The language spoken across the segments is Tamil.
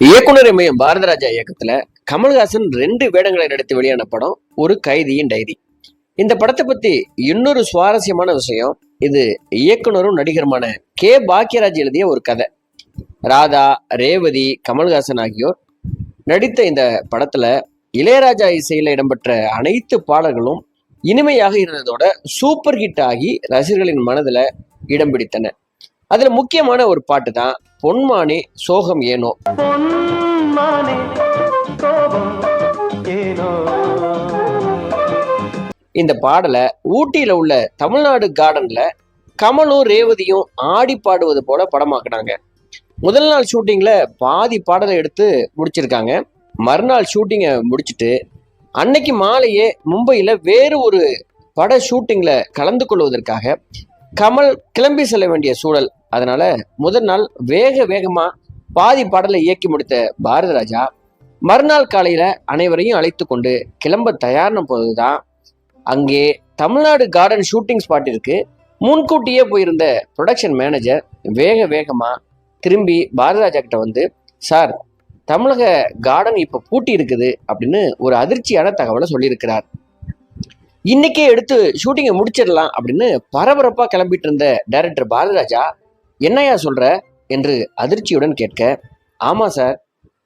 இயக்குனர் இமயம் பாரதராஜா இயக்கத்துல கமல்ஹாசன் ரெண்டு வேடங்களை நடித்து வெளியான படம் ஒரு கைதியின் டைரி. இந்த படத்தை பத்தி இன்னொரு சுவாரஸ்யமான விஷயம் இது இயக்குனரும் நடிகருமான கே பாக்யராஜ் எழுதிய ஒரு கதை. ராதா ரேவதி கமல்ஹாசன் ஆகியோர் நடித்த இந்த படத்துல இளையராஜா இசையில இடம்பெற்ற அனைத்து பாடல்களும் இனிமையாக இருந்ததோட சூப்பர் ஹிட் ஆகி ரசிகர்களின் மனதில் இடம் பிடித்தன. அதில் முக்கியமான ஒரு பாட்டு தான் பொன்மானே சோகம் ஏனோ? இந்த பாடலை ஊட்டியில உள்ள தமிழ்நாடு கார்டன்ல கமலும் ரேவதியும் ஆடி பாடுவது போல படமாக்குனாங்க. முதல் நாள் ஷூட்டிங்ல பாதி பாடலை எடுத்து முடிச்சிருக்காங்க. மறுநாள் ஷூட்டிங்கை முடிச்சிட்டு அன்னைக்கு மாலையே மும்பையில வேறு ஒரு பட ஷூட்டிங்ல கலந்து கொள்வதற்காக கமல் கிளம்பி செல்ல வேண்டிய சூழல். அதனால முதல் நாள் வேக வேகமா பாதி பாடலை இயக்கி முடித்த பாரதிராஜா மறுநாள் காலையில அனைவரையும் அழைத்து கொண்டு கிளம்ப தயாரின போதுதான் அங்கே தமிழ்நாடு கார்டன் ஷூட்டிங் ஸ்பாட்டிற்கு முன்கூட்டியே போயிருந்த ப்ரொடக்ஷன் மேனேஜர் வேக வேகமா திரும்பி பாரதராஜா கிட்ட வந்து சார் தமிழக கார்டன் இப்ப பூட்டி இருக்குது அப்படின்னு ஒரு அதிர்ச்சியான தகவலை சொல்லியிருக்கிறார். இன்னைக்கே எடுத்து ஷூட்டிங்கை முடிச்சிடலாம் அப்படின்னு பரபரப்பாக கிளம்பிட்டு இருந்த டைரக்டர் பாலராஜா என்னையா சொல்கிற என்று அதிர்ச்சியுடன் கேட்க ஆமாம் சார்.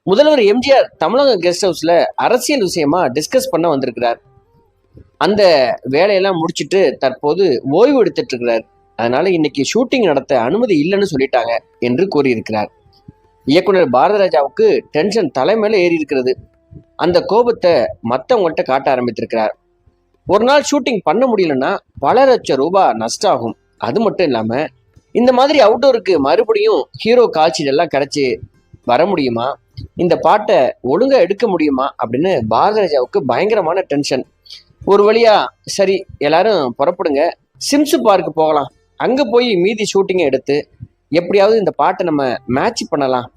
முதல்வர் எம்ஜிஆர் தமிழக கெஸ்ட் ஹவுஸில் அரசியல் விஷயமா டிஸ்கஸ் பண்ண வந்திருக்கிறார். அந்த வேலையெல்லாம் முடிச்சுட்டு தற்போது ஓய்வு எடுத்துட்டு இருக்கிறார். அதனால இன்னைக்கு ஷூட்டிங் நடத்த அனுமதி இல்லைன்னு சொல்லிட்டாங்க என்று கூறியிருக்கிறார். இயக்குனர் பாரதராஜாவுக்கு டென்ஷன் தலைமையில ஏறி இருக்கிறது. அந்த கோபத்தை மற்றவங்கள்ட்ட காட்ட ஆரம்பித்திருக்கிறார். ஒரு நாள் ஷூட்டிங் பண்ண முடியலன்னா பல லட்சம் ரூபாய் நஷ்டம் ஆகும் அது மட்டும் இல்லாம இந்த மாதிரி அவுட்டோருக்கு மறுபடியும் ஹீரோ காட்சிகள்லாம் கிடைச்சி வர முடியுமா? இந்த பாட்டை ஒழுங்கா எடுக்க முடியுமா? அப்படின்னு பாரதராஜாவுக்கு பயங்கரமான டென்ஷன் ஒரு வழியா சரி எல்லாரும் புறப்படுங்க. சிம்சு பார்க்கு போகலாம். அங்க போய் மீதி ஷூட்டிங்கை எடுத்து எப்படியாவது இந்த பாட்டை நம்ம மேட்ச் பண்ணலாம்.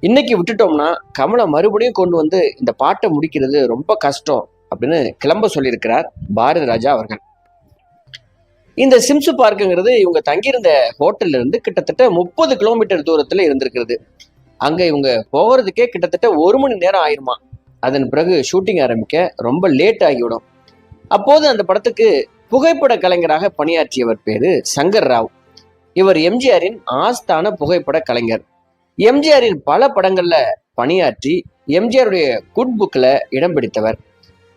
இன்னைக்கு விட்டுட்டோம்னா கமலை மறுபடியும் கொண்டு வந்து இந்த பாட்டை முடிக்கிறது ரொம்ப கஷ்டம். அப்படின்னு கிளம்ப சொல்லியிருக்கிறார் பாரதி ராஜா அவர்கள். இந்த சிம்சு பார்க்குங்கிறது இவங்க தங்கியிருந்த ஹோட்டல்ல இருந்து கிட்டத்தட்ட முப்பது கிலோமீட்டர் தூரத்துல இருந்திருக்கிறது. அங்க இவங்க போகிறதுக்கே கிட்டத்தட்ட ஒரு மணி நேரம் ஆயிருமா. அதன் பிறகு ஷூட்டிங் ஆரம்பிக்க ரொம்ப லேட் ஆகிவிடும். அப்போது அந்த படத்துக்கு புகைப்பட கலைஞராக பணியாற்றியவர் பேரு சங்கர் ராவ். இவர் எம்ஜிஆரின் ஆஸ்தான புகைப்பட கலைஞர். எம்ஜிஆரின் பல படங்கள்ல பணியாற்றி எம்ஜிஆருடைய குட் புக்ல இடம் பிடித்தவர்.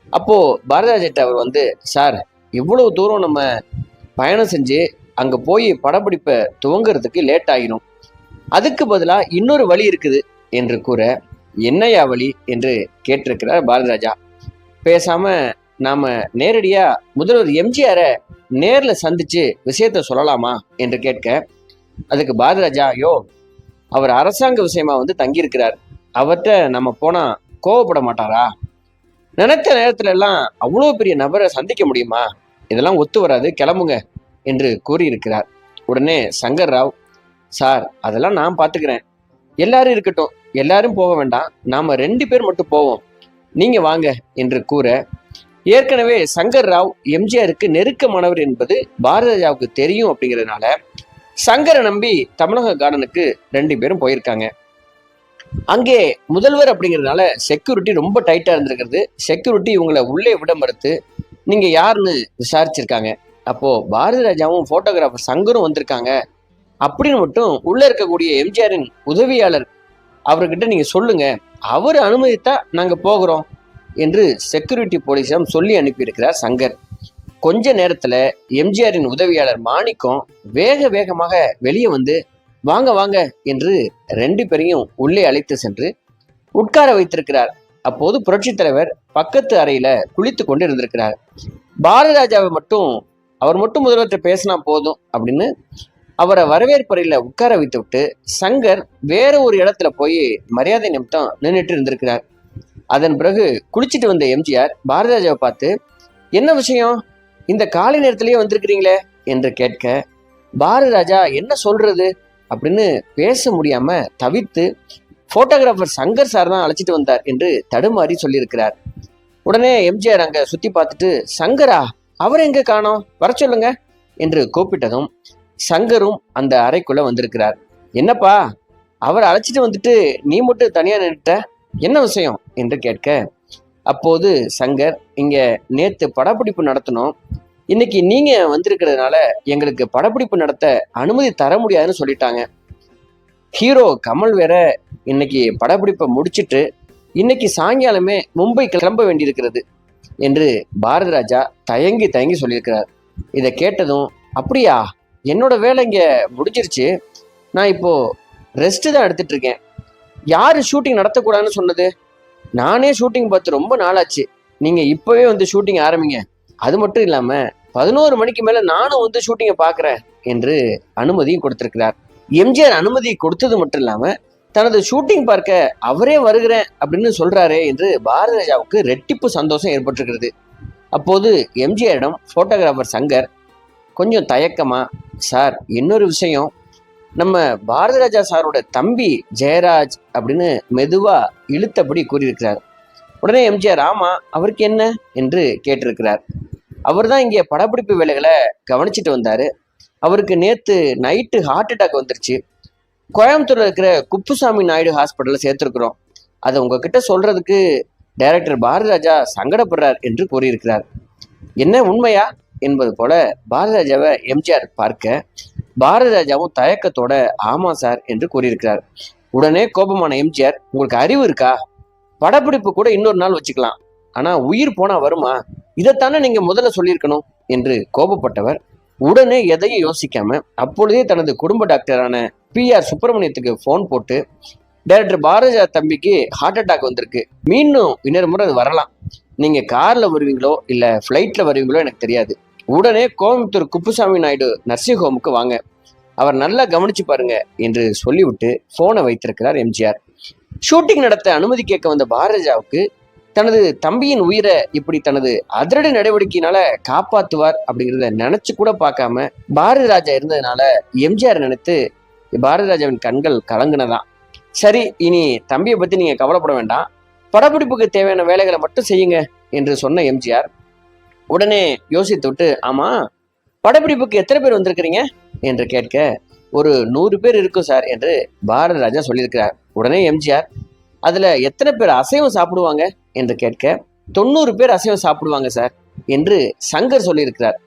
அப்போது பாரதிராஜட்ட அவர் வந்து சார் இவ்வளவு தூரம் நம்ம பயணம் செஞ்சு அங்கே போய் படப்பிடிப்பை துவங்கிறதுக்கு லேட் ஆகிடும் அதுக்கு பதிலாக இன்னொரு வழி இருக்குது என்று கூற என்னையா வழி? என்று கேட்டிருக்கிறார் பாரதிராஜா. பேசாம நாம நேரடியாக முதல்வர் எம்ஜிஆரை நேரில் சந்திச்சு விஷயத்த சொல்லலாமா? என்று கேட்க அதுக்கு பாரதிராஜா ஐயோ அவர் அரசாங்க விஷயமா வந்து தங்கியிருக்கிறார். அவர்கிட்ட நம்ம போனால் கோவப்பட மாட்டாரா? நினைத்த நேரத்துல எல்லாம் அவ்வளோ பெரிய நபரை சந்திக்க முடியுமா? இதெல்லாம் ஒத்து வராது கிளம்புங்க என்று கூறியிருக்கிறார். உடனே சங்கர் ராவ் சார் அதெல்லாம் நான் பார்த்துக்கிறேன். எல்லாரும் இருக்கட்டும் எல்லாரும் போக வேண்டாம். நாம ரெண்டு பேர் மட்டும் போவோம். நீங்க வாங்க என்று கூற ஏற்கனவே சங்கர் ராவ் எம்ஜிஆருக்கு நெருக்கமானவர் என்பது பாரதிராஜாவுக்கு தெரியும் அப்படிங்கிறதுனால சங்கரை நம்பி தமிழக கார்டனுக்கு ரெண்டு பேரும் போயிருக்காங்க. அங்கே முதல்வர் அப்படிங்கிறதுனால செக்யூரிட்டி ரொம்ப டைட்டாக இருந்திருக்கிறது. செக்யூரிட்டி இவங்களை உள்ளே விட மறுத்து நீங்கள் யாருன்னு விசாரிச்சிருக்காங்க. அப்போது பாரதி ராஜாவும் ஃபோட்டோகிராஃபர் சங்கரும் வந்திருக்காங்க. அப்படின்னு மட்டும் உள்ளே இருக்கக்கூடிய எம்ஜிஆரின் உதவியாளர் அவர்கிட்ட நீங்கள் சொல்லுங்க. அவர் அனுமதித்தா நாங்கள் போகிறோம் என்று செக்யூரிட்டி போலீஸிடம் சொல்லி அனுப்பியிருக்கிறார் சங்கர். கொஞ்ச நேரத்தில் எம்ஜிஆரின் உதவியாளர் மாணிக்கம் வேக வேகமாக வெளியே வந்து வாங்க வாங்க என்று ரெண்டு பேரையும் உள்ளே அழைத்து சென்று உட்கார வைத்திருக்கிறார். அப்போது புரட்சி தலைவர் பக்கத்து அறையில குளித்து கொண்டு இருந்திருக்கிறார் பாரதிராஜாவை மட்டும் அவர் மட்டும் முதல்வர்கிட்ட பேசினா போதும் அப்படின்னு அவரை வரவேற்பறையில உட்கார வைத்து விட்டு சங்கர் வேற ஒரு இடத்துல போய் மரியாதை நிமித்தம் நின்றுட்டு இருந்திருக்கிறார். அதன் பிறகு குளிச்சுட்டு வந்த எம்ஜிஆர் பாரதிராஜாவை பார்த்து என்ன விஷயம்? இந்த காலை நேரத்திலேயே வந்திருக்கிறீங்களே? என்று கேட்க பாரதிராஜா என்ன சொல்றது? அப்படின்னு பேச முடியாம தவித்து போட்டோகிராஃபர் சங்கர் சார் தான் அழைச்சிட்டு வந்தார் என்று தடுமாறி சொல்லியிருக்கிறார். உடனே எம்ஜிஆர் அங்க சுத்தி பார்த்துட்டு சங்கரா அவர் எங்க காணோம்? வர சொல்லுங்க என்று கூப்பிட்டதும் சங்கரும் அந்த அறைக்குள்ள வந்திருக்கிறார். என்னப்பா அவரை அழைச்சிட்டு வந்துட்டு நீ மட்டும் தனியா நின்றுட்ட என்ன விஷயம்? என்று கேட்க அப்போது சங்கர் இங்க நேத்து படப்பிடிப்பு நடத்தணும் இன்னைக்கு நீங்க வந்திருக்கிறதுனால எங்களுக்கு படப்பிடிப்பு நடத்த அனுமதி தர முடியாதுன்னு சொல்லிட்டாங்க. ஹீரோ கமல் வேற இன்னைக்கு படப்பிடிப்பை முடிச்சிட்டு இன்னைக்கு சாயங்காலமே மும்பை கிளம்ப வேண்டியிருக்கிறது என்று பாரதிராஜா தயங்கி தயங்கி சொல்லியிருக்கிறார். இதை கேட்டதும் அப்படியா? என்னோட வேலை இங்க முடிஞ்சிருச்சு. நான் இப்போ ரெஸ்ட் தான் எடுத்துட்டு இருக்கேன். யார் ஷூட்டிங் நடத்தக்கூடாதுன்னு சொன்னது? நானே ஷூட்டிங் பார்த்து ரொம்ப நாளாச்சு. நீங்க இப்பவே வந்து ஷூட்டிங் ஆரம்பிங்க. அது மட்டும் இல்லாமல் பதினோரு மணிக்கு மேல நானும் வந்து ஷூட்டிங்கை பார்க்குறேன் என்று அனுமதியும் கொடுத்திருக்கிறார். எம்ஜிஆர் அனுமதி கொடுத்தது மட்டும் இல்லாம தனது ஷூட்டிங் பார்க்க அவரே வருகிறேன் அப்படின்னு சொல்றாரே என்று பாரதி ராஜாவுக்கு ரெட்டிப்பு சந்தோஷம் ஏற்பட்டிருக்கிறது. அப்போது எம்ஜிஆரிடம் போட்டோகிராஃபர் சங்கர் கொஞ்சம் தயக்கமா? சார் இன்னொரு விஷயம். நம்ம பாரதி ராஜா சாரோட தம்பி ஜெயராஜ் அப்படின்னு மெதுவா இழுத்தபடி கூறியிருக்கிறார். உடனே எம்ஜிஆர் ஆமா அவருக்கு என்ன? என்று கேட்டிருக்கிறார். அவர் தான் இங்கே படப்பிடிப்பு வேலைகளை கவனிச்சிட்டு வந்தார். அவருக்கு நேற்று நைட்டு ஹார்ட் அட்டாக் வந்துருச்சு. கோயம்புத்தூரில் இருக்கிற குப்புசாமி நாயுடு ஹாஸ்பிட்டலில் சேர்த்துருக்குறோம். அதை உங்ககிட்ட சொல்கிறதுக்கு டைரக்டர் பாரதி ராஜா சங்கடப்படுறார் என்று கூறியிருக்கிறார். என்ன உண்மையா? என்பது போல பாரதி ராஜாவை எம்ஜிஆர் பார்க்க பாரதி ராஜாவும் தயக்கத்தோட ஆமா சார் என்று கூறியிருக்கிறார். உடனே கோபமான எம்ஜிஆர் உங்களுக்கு அறிவு இருக்கா? படப்பிடிப்பு கூட இன்னொரு நாள் வச்சுக்கலாம். ஆனால் உயிர் போனால் வருமா? இதைத்தானே நீங்க முதல்ல சொல்லியிருக்கணும் என்று கோபப்பட்டவர். உடனே எதையும் யோசிக்காம அப்பொழுதே தனது குடும்ப டாக்டரான பி ஆர் சுப்பிரமணியத்துக்கு ஃபோன் போட்டு டேரக்டர் பாரதிஜா தம்பிக்கு ஹார்ட் அட்டாக் வந்திருக்கு. மீண்டும் இன்னொரு முறை அது வரலாம். நீங்க கார்ல வருவீங்களோ இல்ல ஃப்ளைட்ல வருவீங்களோ எனக்கு தெரியாது. உடனே கோயம்புத்தூர் குப்புசாமி நாயுடு நர்சிங் ஹோமுக்கு வாங்க. அவர் நல்லா கவனிச்சு பாருங்க என்று சொல்லிவிட்டு போனை வைத்திருக்கிறார் எம்ஜிஆர். ஷூட்டிங் நடத்த அனுமதி கேட்க வந்த பாரதிஜாவுக்கு தனது தம்பியின் உயிரை இப்படி தனது அதிரடி நடவடிக்கையினால காப்பாத்துவார் அப்படிங்கிறத நினைச்சு கூட பார்க்காம பாரதி ராஜா இருந்ததுனால எம்ஜிஆர் நினைத்து பாரதி ராஜாவின் கண்கள் கலங்குனதான் சரி இனி தம்பியை பத்தி நீங்க கவலைப்பட வேண்டாம். படப்பிடிப்புக்கு தேவையான வேலைகளை மட்டும் செய்யுங்க என்று சொன்ன எம்ஜிஆர் உடனே யோசித்து விட்டு ஆமா படப்பிடிப்புக்கு எத்தனை பேர் வந்திருக்கிறீங்க? என்று கேட்க ஒரு நூறு பேர் இருக்கும் சார் என்று பாரதி ராஜா சொல்லியிருக்கிறார். உடனே எம்ஜிஆர் அதுல எத்தனை பேர் அசைவம் சாப்பிடுவாங்க? என்று கேட்க தொண்ணூறு பேர் அசைவம் சாப்பிடுவாங்க சார் என்று சங்கர் சொல்லியிருக்கிறார்.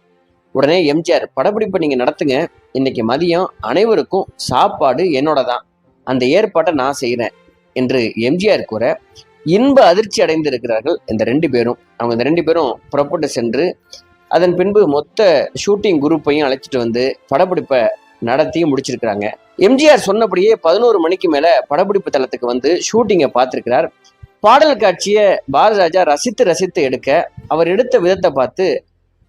உடனே எம்ஜிஆர் படப்பிடிப்பை நீங்க நடத்துங்க. இன்னைக்கு மதியம் அனைவருக்கும் சாப்பாடு என்னோட தான் அந்த ஏற்பாட்டை நான் செய்கிறேன் என்று எம்ஜிஆர் கூற இன்ப அதிர்ச்சி அடைந்து இருக்கிறார்கள் இந்த ரெண்டு பேரும். அவங்க இந்த ரெண்டு பேரும் புறப்பட்டு சென்று அதன் பின்பு மொத்த ஷூட்டிங் குரூப்பையும் அழைச்சிட்டு வந்து படப்பிடிப்பை நடத்தியும் முடிச்சிருக்கிறாங்க. எம்ஜிஆர் சொன்னபடியே பதினோரு மணிக்கு மேல படப்பிடிப்பு தளத்துக்கு வந்து ஷூட்டிங்கை பார்த்திருக்கிறார். பாடல் காட்சியை பாரதிராஜா ரசித்து ரசித்து எடுக்க அவர் எடுத்த விதத்தை பார்த்து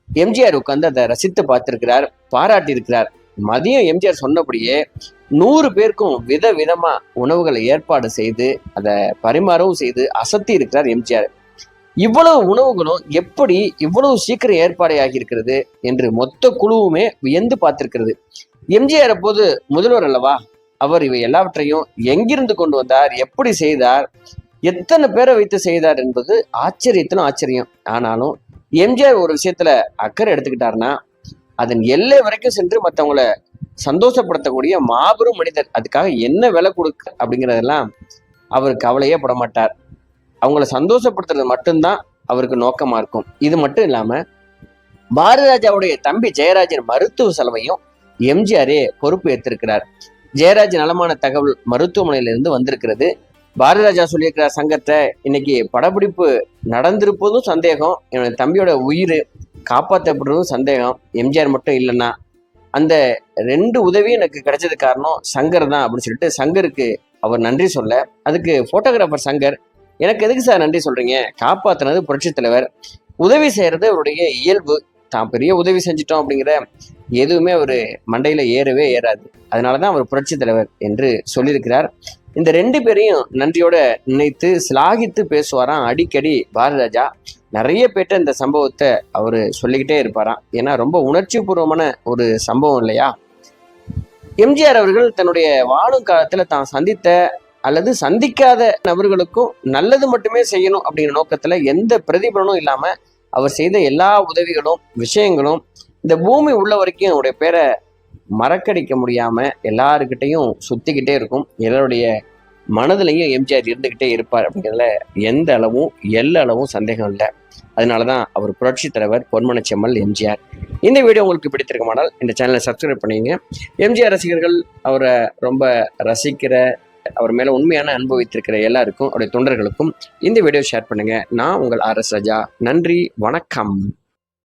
எம்ஜிஆர் உட்காந்து அதை ரசித்து பார்த்திருக்கிறார் பாராட்டி இருக்கிறார் மதியம் எம்ஜிஆர் சொன்னபடியே நூறு பேருக்கும் வித விதமா உணவுகளை ஏற்பாடு செய்து அதை பரிமாறவும் செய்து அசத்தி இருக்கிறார் எம்ஜிஆர். இவ்வளவு உணவுகளும் எப்படி இவ்வளவு சீக்கிரம் ஏற்பாடு ஆகியிருக்கிறது என்று மொத்த குழுவுமே வியந்து பார்த்திருக்கிறது. எம்ஜிஆர் அப்போது முதல்வர் அல்லவா? அவர் இவை எல்லாவற்றையும் எங்கிருந்து கொண்டு வந்தார்? எப்படி செய்தார்? எத்தனை பேரை வைத்து செய்தார் என்பது ஆச்சரியத்திலும் ஆச்சரியம். ஆனாலும் எம்ஜிஆர் ஒரு விஷயத்துல அக்கறை எடுத்துக்கிட்டாருன்னா அதன் எல்லை வரைக்கும் சென்று மற்றவங்களை சந்தோஷப்படுத்தக்கூடிய மாபெரும் மனிதர். அதுக்காக என்ன விலை கொடுக்க அப்படிங்கிறதெல்லாம் அவர் கவலையே பட மாட்டார். அவங்கள சந்தோஷப்படுத்துறது மட்டும்தான் அவருக்கு நோக்கமா இருக்கும். இது மட்டும் இல்லாம பாரதிராஜாவுடைய தம்பி ஜெயராஜன் மருத்துவ செலவையும் எம்ஜிஆரே பொறுப்பு ஏற்றிருக்கிறார் ஜெயராஜ் நலமான தகவல் மருத்துவமனையிலிருந்து வந்திருக்கிறது. பாரதிராஜா சொல்லியிருக்கிறார் சங்கத்தை இன்னைக்கு படப்பிடிப்பு நடந்திருப்பதும் சந்தேகம். என்னோட தம்பியோட உயிர் காப்பாற்றப்படுறதும் சந்தேகம். எம்ஜிஆர் மட்டும் இல்லைன்னா அந்த ரெண்டு உதவியும் எனக்கு கிடைச்சது காரணம் சங்கர் தான் அப்படின்னு சொல்லிட்டு சங்கருக்கு அவர் நன்றி சொல்ல. அதுக்கு ஃபோட்டோகிராஃபர் சங்கர் எனக்கு எதுக்கு சார் நன்றி சொல்கிறீங்க காப்பாற்றினது புரட்சித் தலைவர். உதவி செய்கிறது அவருடைய இயல்பு. தான் பெரிய உதவி செஞ்சிட்டோம் அப்படிங்கிற எதுவுமே அவர் மண்டையில் ஏறவே ஏறாது. அதனாலதான் அவர் புரட்சி தலைவர் என்று சொல்லியிருக்கிறார். இந்த ரெண்டு பேரையும் நன்றியோட நினைத்து சிலாகித்து பேசுவாராம் அடிக்கடி பாரதிராஜா. நிறைய பேர்ட்ட இந்த சம்பவத்தை அவர் சொல்லிக்கிட்டே இருப்பாராம். ஏன்னா ரொம்ப உணர்ச்சி பூர்வமான ஒரு சம்பவம் இல்லையா? எம்ஜிஆர் அவர்கள் தன்னுடைய வாழும் காலத்துல தான் சந்தித்த அல்லது சந்திக்காத நபர்களுக்கும் நல்லது மட்டுமே செய்யணும் அப்படிங்கிற நோக்கத்துல எந்த பிரதிபலனும் இல்லாம அவர் செய்த எல்லா உதவிகளும் விஷயங்களும் இந்த பூமி உள்ள வரைக்கும் அவருடைய பேரை மறக்கடிக்க முடியாமல் எல்லாருக்கிட்டையும் சுத்திக்கிட்டே இருக்கும். எல்லாருடைய மனதிலையும் எம்ஜிஆர் இருந்துக்கிட்டே இருப்பார் அப்படிங்கிறதுல எந்த அளவும் எல்ல அளவும் சந்தேகம் இல்லை. அதனால தான் அவர் புரட்சி தலைவர் பொன்மனச்செம்மல் எம்ஜிஆர் இந்த வீடியோ உங்களுக்கு பிடித்திருக்குமானால் இந்த சேனலை சப்ஸ்கிரைப் பண்ணிங்க. எம்ஜிஆர் ரசிகர்கள் அவரை ரொம்ப ரசிக்கிற அவர் மேலே உண்மையான அன்பு வைத்திருக்கிற எல்லாருக்கும் அவருடைய தொண்டர்களுக்கும் இந்த வீடியோ ஷேர் பண்ணுங்கள் நான் உங்கள் ஆர் எஸ் ராஜா. நன்றி வணக்கம்.